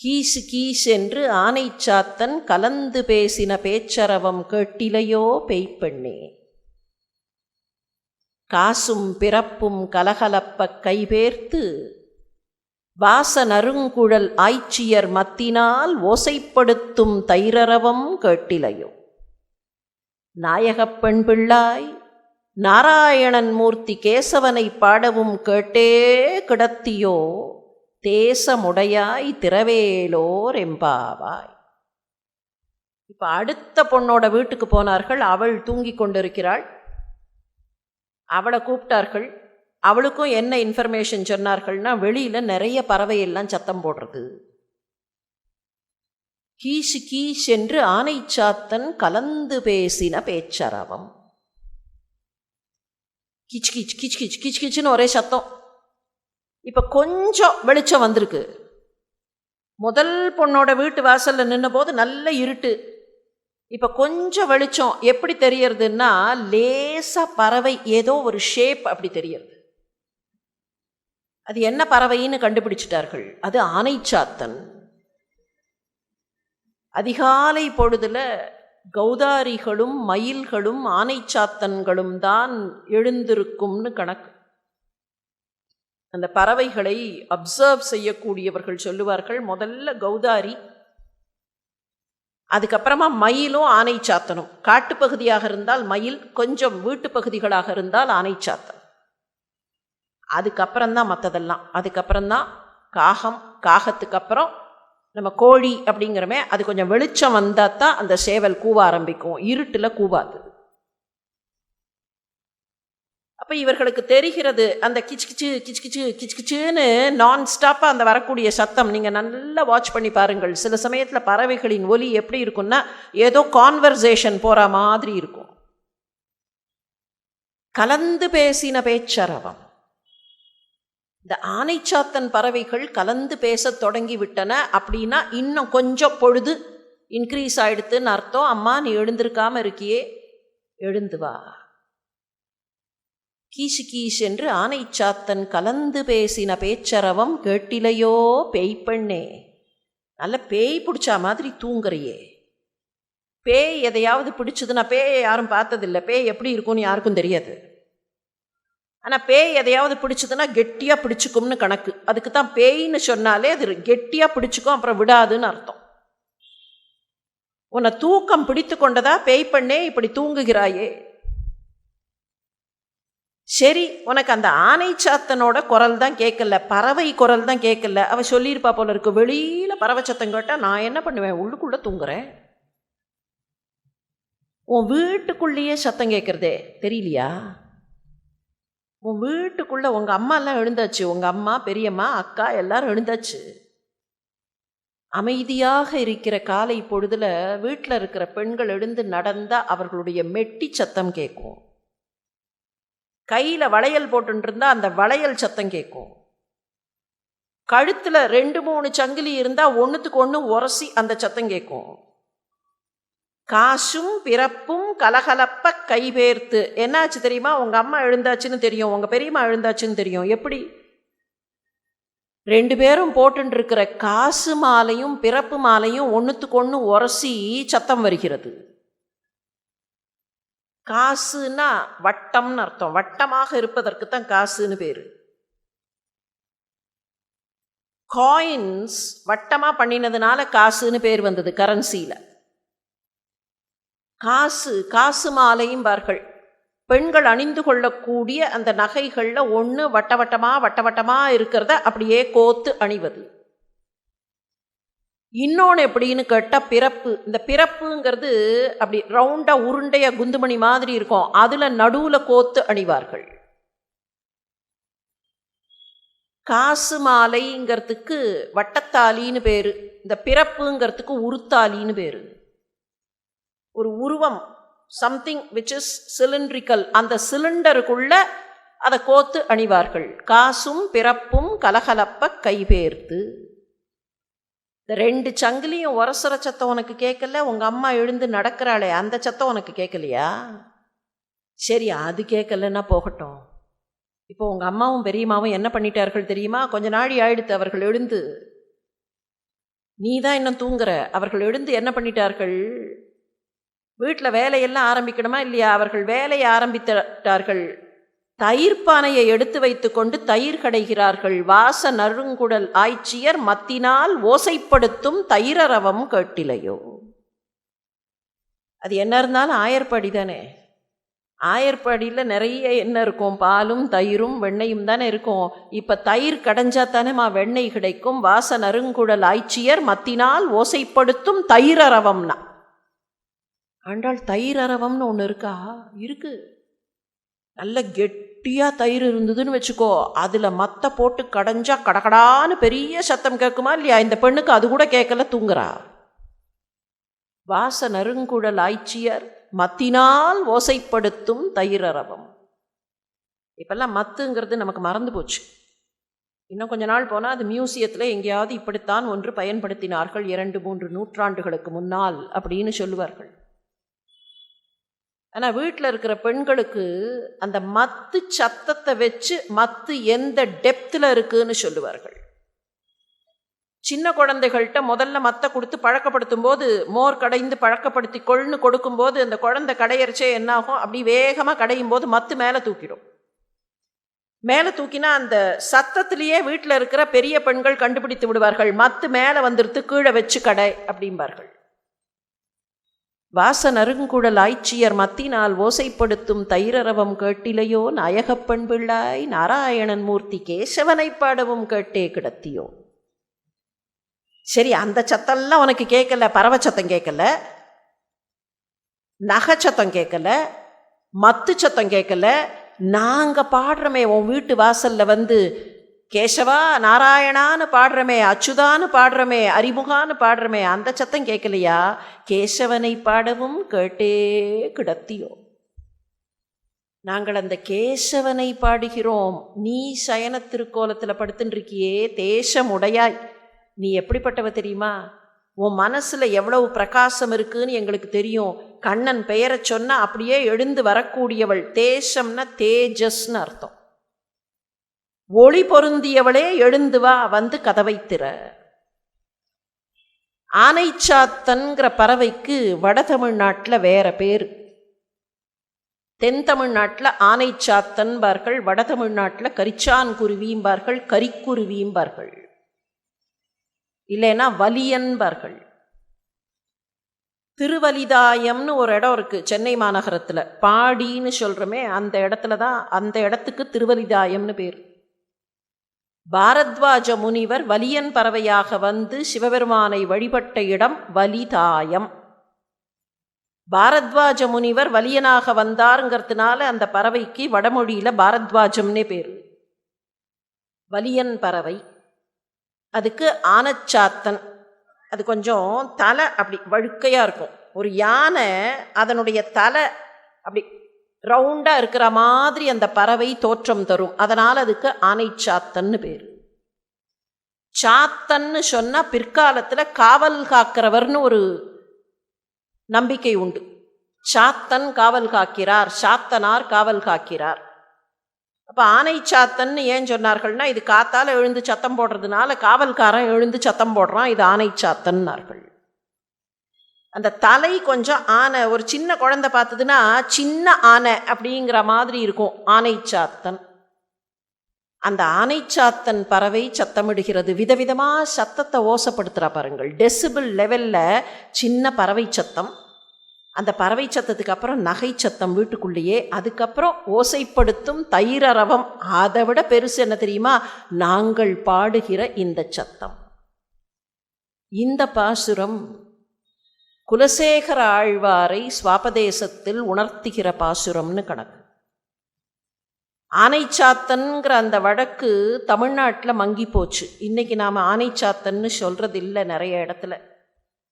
கீசு கீஸ் என்று ஆனைச்சாத்தன் கலந்து பேசின பேச்சரவம் கேட்டிலையோ பெய்ப்பெண்ணே. காசும் பிறப்பும் கலகலப்பக் கைபேர்த்து வாச நறுங்குழல் ஆய்ச்சியர் மத்தினால் ஓசைப்படுத்தும் தைரரவம் கேட்டிலையோ. நாயகப் பெண் பிள்ளாய் நாராயணன் மூர்த்தி கேசவனை பாடவும் கேட்டே கிடத்தியோ. தேசமுடையாய் திரவேலோர் எம்பாவாய். இப்போ அடுத்த பொண்ணோட வீட்டுக்கு போனார்கள். அவள் தூங்கிக் கொண்டிருக்கிறாள். அவளை கூப்பிட்டார்கள். அவளுக்கும் என்ன இன்ஃபர்மேஷன் சொன்னார்கள்னா வெளியில் நிறைய பறவை எல்லாம் சத்தம் போடுறது. கீஷு கீஷ் என்று ஆனைச்சாத்தன் கலந்து பேசின பேச்சரவம். கிச் கிச் கிச் கிச் கிச் கிச்சுன்னு ஒரே சத்தம். இப்போ கொஞ்சம் வெளிச்சம் வந்திருக்கு. முதல் பொண்ணோட வீட்டு வாசலில் நின்னபோது நல்ல இருட்டு. இப்போ கொஞ்சம் வெளிச்சம் எப்படி தெரியறதுன்னா லேசாக பறவை ஏதோ ஒரு ஷேப் அப்படி தெரியறது. அது என்ன பறவைன்னு கண்டுபிடிச்சிட்டார்கள். அது ஆனைச்சாத்தன். அதிகாலை பொழுதில் கௌதாரிகளும் மயில்களும் ஆனைச்சாத்தன்களும் தான் எழுந்திருக்கும்னு கணக்கு. அந்த பறவைகளை அப்சர்வ் செய்யக்கூடியவர்கள் சொல்லுவார்கள். முதல்ல கௌதாரி அதுக்கப்புறமா மயிலும் ஆனை சாத்தனும் காட்டுப்பகுதியாக இருந்தால் மயில் கொஞ்சம் வீட்டு பகுதிகளாக இருந்தால் ஆனை சாத்தன் அதுக்கப்புறம்தான் மற்றதெல்லாம் அதுக்கப்புறம்தான் காகம் காகத்துக்கு அப்புறம் நம்ம கோழி அப்படிங்கிறமே அது கொஞ்சம் வெளிச்சம் வந்தால் தான் அந்த சேவல் கூவ ஆரம்பிக்கும். இருட்டில் கூவாது. அப்போ இவர்களுக்கு தெரிகிறது அந்த கிச் கிச்சு கிச் கிச்சு கிச் கிச்சுன்னு நான் ஸ்டாப்பாக அந்த வரக்கூடிய சத்தம். நீங்கள் நல்லா வாட்ச் பண்ணி பாருங்கள். சில சமயத்தில் பறவைகளின் ஒலி எப்படி இருக்கும்னா ஏதோ கான்வர்சேஷன் போகிற மாதிரி இருக்கும். கலந்து பேசின பேச்சரவம். இந்த ஆனைச்சாத்தன் பறவைகள் கலந்து பேசத் தொடங்கி விட்டன அப்படின்னா இன்னும் கொஞ்சம் பொழுது இன்க்ரீஸ் ஆயிடுத்துன்னு அர்த்தம். அம்மா நீ எழுந்திருக்காமல் இருக்கியே? எழுந்து கீஷு கீஷ் என்று ஆனைச்சாத்தன் கலந்து பேசின பேச்சரவம் கேட்டிலையோ பேய் பெண்ணே. நல்ல பேய் பிடிச்சா மாதிரி தூங்குறியே. பேய் எதையாவது பிடிச்சதுன்னா பேயை யாரும் பார்த்ததில்லை. பேய் எப்படி இருக்கும்னு யாருக்கும் தெரியாது. ஆனால் பேய் எதையாவது பிடிச்சதுன்னா கெட்டியாக பிடிச்சிக்கும்னு கணக்கு. அதுக்கு தான் பேய்னு சொன்னாலே அது கெட்டியாக பிடிச்சிக்கும் அப்புறம் விடாதுன்னு அர்த்தம். உன்னை தூக்கம் பிடித்து கொண்டதா பேய் பண்ணே இப்படி தூங்குகிறாயே. சரி உனக்கு அந்த ஆனை சாத்தனோட குரல் தான் கேட்கல பறவை குரல் தான் கேட்கல அவள் சொல்லியிருப்பா போல இருக்கு. வெளியில் பறவை சத்தம் கேட்டால் நான் என்ன பண்ணுவேன்? உள்ளுக்குள்ளே தூங்குறேன். உன் வீட்டுக்குள்ளேயே சத்தம் கேட்குறதே தெரியலையா? உன் வீட்டுக்குள்ளே உங்கள் அம்மா எல்லாம் எழுந்தாச்சு. உங்கள் அம்மா பெரியம்மா அக்கா எல்லாரும் எழுந்தாச்சு. அமைதியாக இருக்கிற காலை பொழுதில் வீட்டில் இருக்கிற பெண்கள் எழுந்து நடந்தால் அவர்களுடைய மெட்டி சத்தம் கேட்கும் கையில் வளையல் போட்டுருந்தால் அந்த வளையல் சத்தம் கேட்கும் கழுத்தில் ரெண்டு மூணு சங்கிலி இருந்தால் ஒன்றுத்துக்கு ஒன்று உரசி அந்த சத்தம் கேட்கும் காசும் பிறப்பும் கலகலப்ப கைபேர்த்து. என்னாச்சு தெரியுமா? உங்கள் அம்மா எழுந்தாச்சுன்னு தெரியும். உங்கள் பெரியம்மா எழுந்தாச்சுன்னு தெரியும். எப்படி? ரெண்டு பேரும் போட்டுருக்கிற காசு மாலையும் பிறப்பு மாலையும் ஒன்றுத்துக்கு ஒன்று உரசி சத்தம் வருகிறது. காசுன்னா வட்டம்னு அர்த்தம். வட்டமாக இருப்பதற்கு தான் காசுன்னு பேர். காயின்ஸ் வட்டமாக பண்ணினதுனால காசுன்னு பேர் வந்தது கரன்சியில் காசு காசு மாலையும் பார்கள். பெண்கள் அணிந்து கொள்ளக்கூடிய அந்த நகைகளில் ஒன்று வட்ட வட்டமாக வட்ட வட்டமாக இருக்கிறத அப்படியே கோத்து அணிவது. இன்னொன்று எப்படின்னு கேட்டால் பிறப்பு. இந்த பிறப்புங்கிறது அப்படி ரவுண்டாக உருண்டையாக குந்துமணி மாதிரி இருக்கும். அதில் நடுவில் கோத்து அணிவார்கள். காசு மாலைங்கிறதுக்கு வட்டத்தாலின்னு பேர். இந்த பிறப்புங்கிறதுக்கு உருத்தாலின்னு பேர். ஒரு உருவம் சம்திங் விச் இஸ் சிலிண்ட்ரிக்கல் அந்த சிலிண்டருக்குள்ள அதை கோத்து அணிவார்கள். காசும் பிறப்பும் கலகலப்ப கைபேர்த்து. இந்த ரெண்டு சங்கிலியும் உரசுற சத்தம் உனக்கு கேட்கல? உங்கள் அம்மா எழுந்து நடக்கிறாளே அந்த சத்தம் உனக்கு கேட்கலையா? சரி அது கேட்கலன்னா போகட்டும். இப்போ உங்கள் அம்மாவும் பெரியம்மாவும் என்ன பண்ணிட்டார்கள் தெரியுமா? கொஞ்ச நாழி ஆயிடுத்து அவர்கள் எழுந்து. நீ தான் இன்னும் தூங்குற. அவர்கள் எழுந்து என்ன பண்ணிட்டார்கள்? வீட்டில் வேலையெல்லாம் ஆரம்பிக்கணுமா இல்லையா? அவர்கள் வேலையை ஆரம்பித்தார்கள் தயிர் பானையை எடுத்து வைத்துக்கொண்டு தயிர் கடைகிறார்கள். வாச நறுங்குடல் ஆய்ச்சியர் மத்தினால் ஓசைப்படுத்தும் தயிரரவம் கேட்டிலையோ. அது என்ன இருந்தாலும் ஆயர்படி தானே. ஆயர்படியில் நிறைய என்ன இருக்கும். பாலும் தயிரும் வெண்ணையும் தானே இருக்கும். இப்போ தயிர் கடைஞ்சா தானேமா வெண்ணெய் கிடைக்கும். வாச நறுங்குடல் ஆய்ச்சியர் மத்தினால் ஓசைப்படுத்தும் தயிரரவம்னா. ஆண்டாள் தயிரரவம்னு ஒன்று இருக்கா? இருக்குது நல்ல கெட்டியாக தயிர் இருந்ததுன்னு வச்சுக்கோ. அதில் மத்த போட்டு கடைஞ்சா கடகடான்னு பெரிய சத்தம் கேட்குமா இல்லையா? இந்த பெண்ணுக்கு அது கூட கேட்கல தூங்குறா. வாச நறுங்குழல் ஆய்ச்சியர் மத்தினால் ஓசைப்படுத்தும் தயிரரவம். இப்பெல்லாம் மத்துங்கிறது நமக்கு மறந்து போச்சு. இன்னும் கொஞ்ச நாள் போனால் அது மியூசியத்தில் எங்கேயாவது இப்படித்தான் ஒன்று பயன்படுத்தினார்கள் இரண்டு மூன்று நூற்றாண்டுகளுக்கு முன்னால் அப்படின்னு சொல்லுவார்கள். ஆனால் வீட்டில் இருக்கிற பெண்களுக்கு அந்த மத்து சத்தத்தை வச்சு மத்து எந்த டெப்த்தில் இருக்குன்னு சொல்லுவார்கள். சின்ன குழந்தைகள்கிட்ட முதல்ல மத்தை கொடுத்து பழக்கப்படுத்தும் போது மோர் கடைந்து பழக்கப்படுத்தி கொள்னு கொடுக்கும்போது அந்த குழந்தை கடையரிச்சே என்னாகும்? அப்படி வேகமாக கடையும் போது மத்து மேலே தூக்கிடும். மேலே தூக்கினா அந்த சத்தத்திலேயே வீட்டில் இருக்கிற பெரிய பெண்கள் கண்டுபிடித்து விடுவார்கள். மத்து மேலே வந்துடுத்து கீழே வச்சு கடை அப்படிம்பார்கள். வாச நறுங்குழல் ஆய்ச்சியர் மத்தினால் ஓசைப்படுத்தும் தைரரவம் கேட்டிலையோ? நாயகப்பண் பிள்ளாய் நாராயணன் மூர்த்தி கேசவனை பாடவும் கேட்டே கிடத்தியோ? சரி அந்த சத்தம்லாம் உனக்கு கேட்கல பறவை சத்தம் கேட்கல? நகை சத்தம் கேட்கல? மத்து சத்தம் கேட்கல? நாங்கள் பாடுறோமே உன் வீட்டு வாசலில் வந்து கேசவா நாராயணான்னு பாடுறமே அச்சுதான்னு பாடுறமே அறிமுகான்னு பாடுறமே அந்த சத்தம் கேட்கலையா கேசவனை பாடவும் கேட்டே கிடத்தியோ? நாங்கள் அந்த கேசவனை பாடுகிறோம். நீ சயன திருக்கோலத்தில் படுத்துட்டுருக்கியே தேசமுடையாய் நீ எப்படிப்பட்டவ தெரியுமா? உன் மனசில் எவ்வளவு பிரகாசம் இருக்குன்னு எங்களுக்கு தெரியும். கண்ணன் பெயரை சொன்னால் அப்படியே எழுந்து வரக்கூடியவள். தேசம்னா தேஜஸ்னு அர்த்தம். ஒளி பொருந்தியவளே எழுந்து வா வந்து கதவை திற. ஆனைச்சாத்தன்கிற பறவைக்கு வட தமிழ்நாட்டில் வேற பேர். தென் தமிழ்நாட்டில் ஆனைச்சாத்தன்பார்கள் வட தமிழ்நாட்டில் கரிச்சான் குருவியும்பார்கள் கரிக்குருவியும்பார்கள் இல்லைன்னா வலியன்பார்கள். திருவலிதாயம்னு ஒரு இடம் இருக்குது சென்னை மாநகரத்தில். பாடின்னு சொல்கிறோமே அந்த இடத்துல தான் அந்த இடத்துக்கு திருவலிதாயம்னு பேர். பாரத்வாஜ முனிவர் வலியன் பறவையாக வந்து சிவபெருமானை வழிபட்ட இடம் வலிதாயம். பாரத்வாஜ முனிவர் வலியனாக வந்தாருங்கிறதுனால அந்த பறவைக்கு வடமொழியில் பாரத்வாஜம்னே பேர். வலியன் பறவை. அதுக்கு ஆனச்சாத்தன். அது கொஞ்சம் தலை அப்படி வழுக்கையாக இருக்கும். ஒரு யானை அதனுடைய தலை அப்படி ரவுண்டாக இருக்கிற மாதிரி அந்த பறவை தோற்றம் தரும். அதனால் அதுக்கு ஆனை சாத்தன்னு பேர். சாத்தன்னு சொன்னால் பிற்காலத்தில் காவல் காக்கிறவர்னு ஒரு நம்பிக்கை உண்டு. சாத்தன் காவல் காக்கிறார் சாத்தனார் காவல் காக்கிறார். அப்போ ஆனை சாத்தன்னு ஏன் சொன்னார்கள்னா இது காத்தால் எழுந்து சத்தம் போடுறதுனால காவல்காரன் எழுந்து சத்தம் போடுறான் இது ஆனை சாத்தன்னார்கள். அந்த தலை கொஞ்சம் ஆனை ஒரு சின்ன குழந்தை பார்த்ததுன்னா சின்ன ஆனை அப்படிங்கிற மாதிரி இருக்கும். ஆனைச்சாத்தன் அந்த ஆனைச்சாத்தன் பறவை சத்தமிடுகிறது. விதவிதமாக சத்தத்தை ஓசப்படுத்துகிறா பாருங்கள். டெசிபிள் லெவலில் சின்ன பறவை சத்தம். அந்த பறவை சத்தத்துக்கு அப்புறம் நகை சத்தம் வீட்டுக்குள்ளேயே. அதுக்கப்புறம் ஓசைப்படுத்தும் தைரரவம். அதை விட பெருசு என்ன தெரியுமா? நாங்கள் பாடுகிற இந்த சத்தம். இந்த பாசுரம் குலசேகர ஆழ்வாரை சுவாபதேசத்தில் உணர்த்துகிற பாசுரம்னு கணக்கு. ஆனைச்சாத்தன்கிற அந்த வழக்கு தமிழ்நாட்டில் மங்கி போச்சு. இன்றைக்கி நாம் ஆனைச்சாத்தன்னு சொல்கிறது இல்லை நிறைய இடத்துல.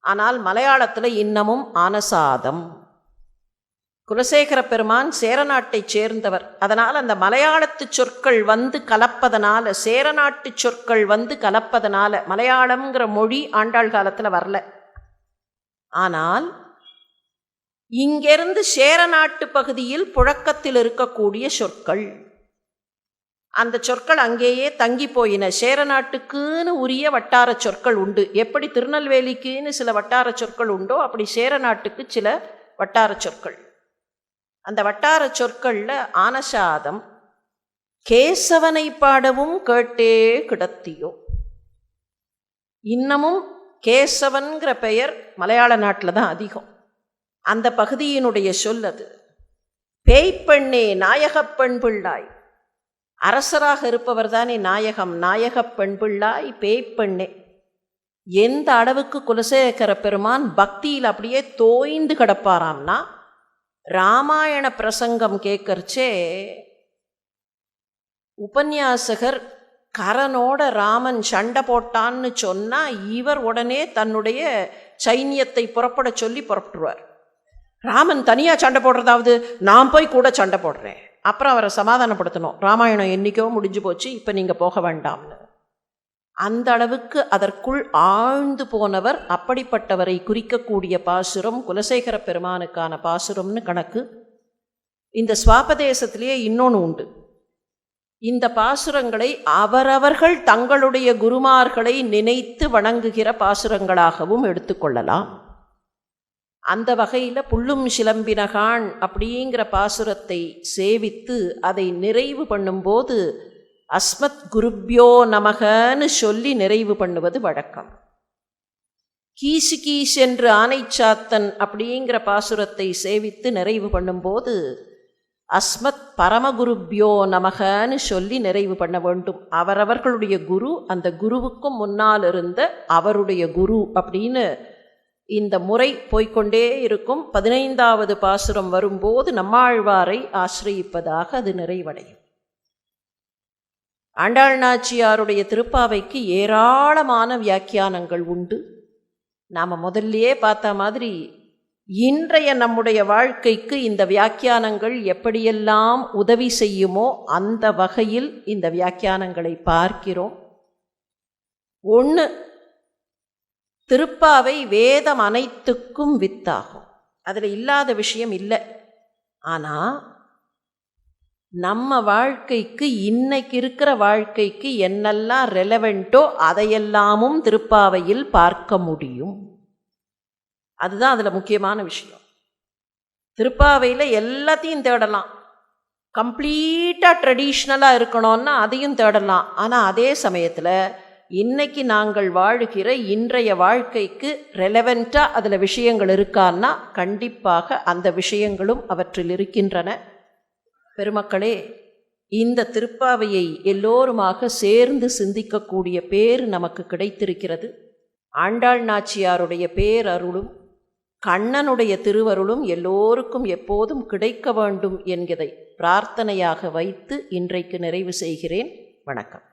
ஆனால் மலையாளத்தில் இன்னமும் ஆனசாதம். குலசேகர பெருமான் சேரநாட்டைச் சேர்ந்தவர். அதனால் அந்த மலையாளத்து சொற்கள் வந்து கலப்பதனால சேரநாட்டு சொற்கள் வந்து கலப்பதனால மலையாளம்ங்கிற மொழி ஆண்டாள் காலத்தில் வரல. ஆனால் இங்கிருந்து சேர நாட்டு பகுதியில் புழக்கத்தில் இருக்கக்கூடிய சொற்கள். அந்த சொற்கள் அங்கேயே தங்கி போயின. சேர நாட்டுக்குன்னு உரிய வட்டார சொற்கள் உண்டு. எப்படி திருநெல்வேலிக்குன்னு சில வட்டார சொற்கள் உண்டோ அப்படி சேர நாட்டுக்கு சில வட்டார சொற்கள். அந்த வட்டார சொற்களில் ஆனசாதம் கேசவனை பாடவும் கேட்டே கிடத்தியோ. இன்னமும் கேசவன்கிற பெயர் மலையாள நாட்டில் தான் அதிகம். அந்த பகுதியினுடைய சொல் அது. பேய்ப்பெண்ணே நாயகப் பெண் பிள்ளாய் அரசராக இருப்பவர் தானே நாயகம் நாயகப் பெண் பிள்ளாய் பேய்ப்பெண்ணே. எந்த அளவுக்கு குலசேகர பெருமான் பக்தியில் அப்படியே தோய்ந்து கிடப்பாராம்னா ராமாயண பிரசங்கம் கேட்கறச்சே உபன்யாசகர் கரனோட ராமன் சண்டை போட்டான்னு சொன்னால் இவர் உடனே தன்னுடைய சைன்யத்தை புறப்பட சொல்லி புறப்பட்டுருவார். ராமன் தனியாக சண்டை போடுறதாவது நான் போய் கூட சண்டை போடுறேன். அப்புறம் அவரை சமாதானப்படுத்தணும். ராமாயணம் என்றைக்கோ முடிஞ்சு போச்சு இப்போ நீங்கள் போக வேண்டாம்னு. அந்த அளவுக்கு அதற்குள் ஆழ்ந்து போனவர் அப்படிப்பட்டவரை குறிக்கக்கூடிய பாசுரம் குலசேகர பெருமானுக்கான பாசுரம்னு கணக்கு. இந்த சுவாபதேசத்திலேயே இன்னொன்று உண்டு. இந்த பாசுரங்களை அவரவர்கள் தங்களுடைய குருமார்களை நினைத்து வணங்குகிற பாசுரங்களாகவும் எடுத்துக்கொள்ளலாம். அந்த வகையில் புல்லும் சிலம்பினகான் அப்படிங்கிற பாசுரத்தை சேவித்து அதை நிறைவு பண்ணும்போது அஸ்மத் குருப்யோ நமகன்னு சொல்லி நிறைவு பண்ணுவது வழக்கம். கீசு கீஸ் என்று ஆனைச்சாத்தன் அப்படிங்கிற பாசுரத்தை சேவித்து நிறைவு பண்ணும்போது அஸ்மத் பரமகுருப்யோ நமகன்னு சொல்லி நிறைவு பண்ண வேண்டும். அவரவர்களுடைய குரு அந்த குருவுக்கும் முன்னால் இருந்த அவருடைய குரு அப்படின்னு இந்த முறை போய்க்கொண்டே இருக்கும். பதினைந்தாவது பாசுரம் வரும்போது நம்மாழ்வாரை ஆசிரியிப்பதாக அது நிறைவடையும். ஆண்டாள் நாச்சியாருடைய திருப்பாவைக்கு ஏராளமான வியாக்கியானங்கள் உண்டு. நாம் முதல்லையே பார்த்த மாதிரி இன்றைய நம்முடைய வாழ்க்கைக்கு இந்த வியாக்கியானங்கள் எப்படியெல்லாம் உதவி செய்யுமோ அந்த வகையில் இந்த வியாக்கியானங்களை பார்க்கிறோம். ஒன்று திருப்பாவை வேதம் அனைத்துக்கும் வித்தாகும். அதில் இல்லாத விஷயம் இல்லை. ஆனால் நம்ம வாழ்க்கைக்கு இன்னைக்கு இருக்கிற வாழ்க்கைக்கு என்னெல்லாம் ரெலவெண்ட்டோ அதையெல்லாமும் திருப்பாவையில் பார்க்க முடியும். அதுதான் அதில் முக்கியமான விஷயம். திருப்பாவையில் எல்லாத்தையும் தேடலாம். கம்ப்ளீட்டாக ட்ரெடிஷ்னலாக இருக்கணும்னா அதையும் தேடலாம். ஆனால் அதே சமயத்தில் இன்னைக்கு நாங்கள் வாழுகிற இன்றைய வாழ்க்கைக்கு ரெலவெண்ட்டாக அதில் விஷயங்கள் இருக்கான்னா கண்டிப்பாக அந்த விஷயங்களும் அவற்றில் இருக்கின்றன. பெருமக்களே இந்த திருப்பாவையை எல்லோருமாக சேர்ந்து சிந்திக்கக்கூடிய பேர் நமக்கு கிடைத்திருக்கிறது. ஆண்டாள் நாச்சியாருடைய பேரருளும் கண்ணனுடைய திருவருளும் எல்லோருக்கும் எப்போதும் கிடைக்க வேண்டும் என்கிறதை பிரார்த்தனையாக வைத்து இன்றைக்கு நிறைவு செய்கிறேன். வணக்கம்.